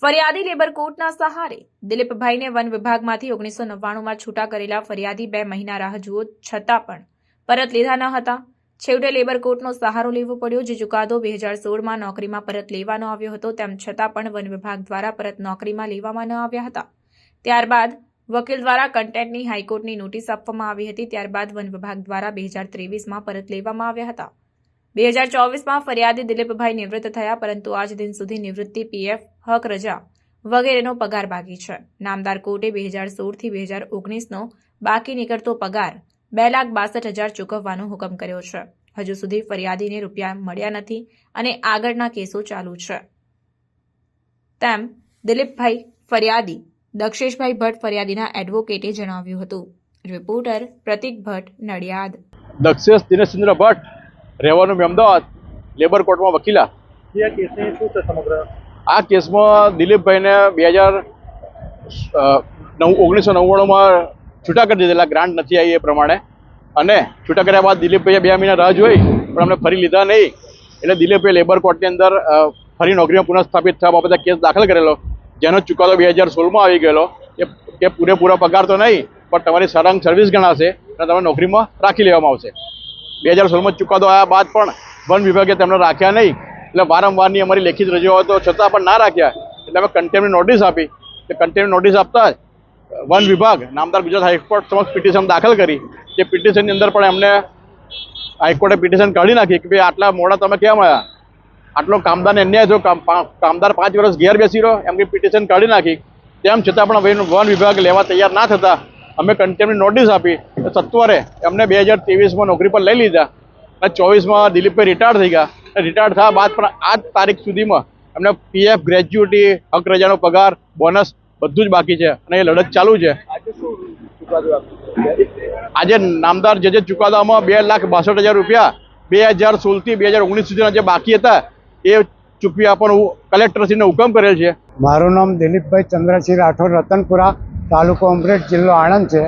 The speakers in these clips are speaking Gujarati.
ફરિયાદી લેબર કોર્ટના સહારે દિલીપભાઈને વન વિભાગમાંથી ઓગણીસો નવ્વાણુંમાં છૂટા કરેલા ફરિયાદી બે મહિના રાહ જુઓ છતાં પણ પરત લીધા ન હતા. છેવટે લેબર કોર્ટનો સહારો લેવો પડ્યો, જે ચુકાદો બે હજાર સોળમાં નોકરીમાં પરત લેવાનો આવ્યો હતો, તેમ છતાં પણ વન વિભાગ દ્વારા પરત નોકરીમાં લેવામાં ન આવ્યા હતા. ત્યારબાદ વકીલ દ્વારા કન્ટેન્ટની હાઈકોર્ટની નોટિસ આપવામાં આવી હતી, ત્યારબાદ વન વિભાગ દ્વારા બે હજાર ત્રેવીસમાં પરત લેવામાં આવ્યા હતા. બે હજાર ચોવીસમાં ફરિયાદી દિલીપભાઈ નિવૃત્ત થયા, પરંતુ આજ દિન સુધી નિવૃત્તિ, પીએફ, હક, રજા વગેરેનો પગાર બાકી છે. નામદાર કોર્ટે બે હજાર સોળથી બે હજાર ઓગણીસનો બાકી નીકળતો પગાર બે લાખ બાસઠ હજાર ચૂકવવાનો હુકમ કર્યો છે. હજુ સુધી ફરિયાદીને રૂપિયા મળ્યા નથી અને આગળના કેસો ચાલુ છે. તેમ દિલીપભાઈ ફરિયાદી દક્ષેશભાઈ ભટ્ટ ફરિયાદીના એડવોકેટે જણાવ્યું હતું. રિપોર્ટર પ્રતિક ભટ્ટ નડિયાદ. દક્ષેશ દિનેશચંદ્ર ભટ્ટ રહેવાનું અમદાવાદ લેબર કોર્ટમાં વકીલા. આ કેસમાં દિલીપભાઈને બે હજાર નવ ઓગણીસો નવ્વાણુંમાં છૂટા કરી દીધેલા. ગ્રાન્ટ નથી આવી એ પ્રમાણે. અને છૂટા કર્યા બાદ દિલીપભાઈએ બે મહિના રાહ જોઈ પણ અમને ફરી લીધા નહીં. એટલે દિલીપભાઈ લેબર કોર્ટની અંદર ફરી નોકરીમાં પુનઃસ્થાપિત થવા બાબતે કેસ દાખલ કરેલો. જેનો ચુકાદો બે હજાર સોળમાં આવી ગયેલો, એ કે પૂરેપૂરો પગાર તો નહીં, પણ તમારી સળંગ સર્વિસ ગણાશે અને તમે નોકરીમાં રાખી લેવામાં આવશે. બે હજાર સોળમાં ચુકાદો આવ્યા બાદ પણ વન વિભાગે તેમને રાખ્યા નહીં. એટલે વારંવારની અમારી લેખિત રજૂઆતો છતાં પણ ના રાખ્યા. એટલે અમે કન્ટેમ્પની નોટિસ આપી. એટલે કન્ટેમ્પની નોટિસ આપતા જ વન વિભાગ, નામદાર ગુજરાત હાઈકોર્ટ સમક્ષ પિટિશન દાખલ કરી. જે પિટિશનની અંદર પણ એમને હાઈકોર્ટે પિટિશન કાઢી નાખી કે ભાઈ આટલા મોડા તમે કેમ આવ્યા આટલો કામદારને અન્યાય થયો કામદાર પાંચ વર્ષ ઘેર બેસી રહ્યો એમની પિટિશન કાઢી નાખી. તેમ છતાં પણ વન વિભાગ લેવા તૈયાર ના થતા અમે કન્ટેમ્પની નોટિસ આપી સત્વરે એમને બે હજાર ત્રેવીસમાં નોકરી પર લઈ લીધા અને ચોવીસમાં દિલીપભાઈ રિટાયર થઈ ગયા. રિટાયર થયા બાદ પણ આજ તારીખ સુધીમાં એમને પીએફ ગ્રેજ્યુટી હક રજાનો પગાર બોનસ બધું જ બાકી છે અને એ લડત ચાલુ છે. આજે નામદાર જે જે ચુકાદામાં બે લાખ બાસઠ હજાર રૂપિયા બે હજાર સોળથી બે હજાર ઓગણીસ સુધીના જે બાકી હતા એ ચૂકવી આપવાનો કલેક્ટરશ્રીને હુકમ કરેલ છે. મારું નામ દિલીપભાઈ ચંદ્રસિંહ રાઠોડ, રતનપુરા તાલુકો અમરેટ જિલ્લો આણંદ છે.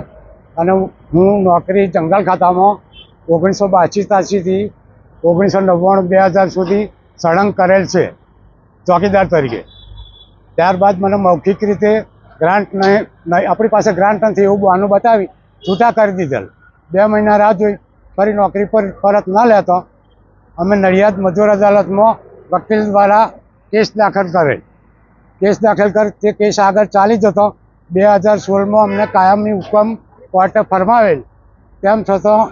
અને હું નોકરી જંગલ ખાતામાં ઓગણીસો બાસી તાસીથી ઓગણીસો નવ્વાણું બે હજાર સુધી સળંગ કરેલ છે, ચોકીદાર તરીકે. ત્યારબાદ મને મૌખિક રીતે ગ્રાન્ટ નહીં આપણી પાસે ગ્રાન્ટ નથી એવું બહાનું બતાવી છૂટા કરી દીધેલ. બે મહિના રાહ જોઈ, ફરી નોકરી પર પરત ન લેતો. અમે નડિયાદ મજૂર અદાલતમાં વકીલ દ્વારા કેસ દાખલ કરેલ કેસ દાખલ કર તે કેસ આગળ ચાલી જતો. બે હજાર સોળમાં અમને કાયમની હુકમ કોર્ટે ફરમાવેલ. તેમ છતાં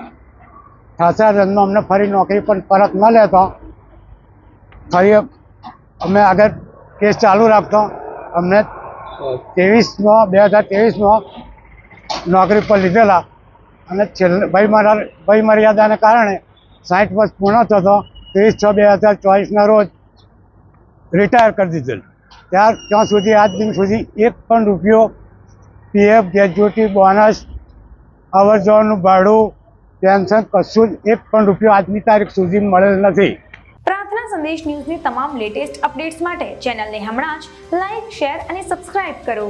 ઠાસા રનમાં અમને ફરી નોકરી પણ પરત ન લેતો. ફરી અમે આગળ કેસ ચાલુ રાખતો. અમને ત્રેવીસમાં, બે હજાર ત્રેવીસમાં નોકરી પર લીધેલા. અને છેલ્લે ભય મારા ભય મર્યાદાને કારણે સાઠ વર્ષ પૂર્ણ થતો. ત્રીસ છ બે હજાર ચોવીસના રોજ રિટાયર કરી દીધેલ. ત્યાર ત્યાં સુધી, આજ દિન સુધી એક પણ રૂપિયો પીએફ ગ્રેજ્યુટી બોનસ અવર જવાનું ભાડું પેન્શન કશું જ એક પણ રૂપિયો આજની તારીખ સુધી મળેલ નથી. પ્રાર્થના સંદેશ ન્યૂઝની તમામ લેટેસ્ટ અપડેટ્સ માટે ચેનલને હમણાં જ લાઇક શેર અને સબસ્ક્રાઇબ કરો.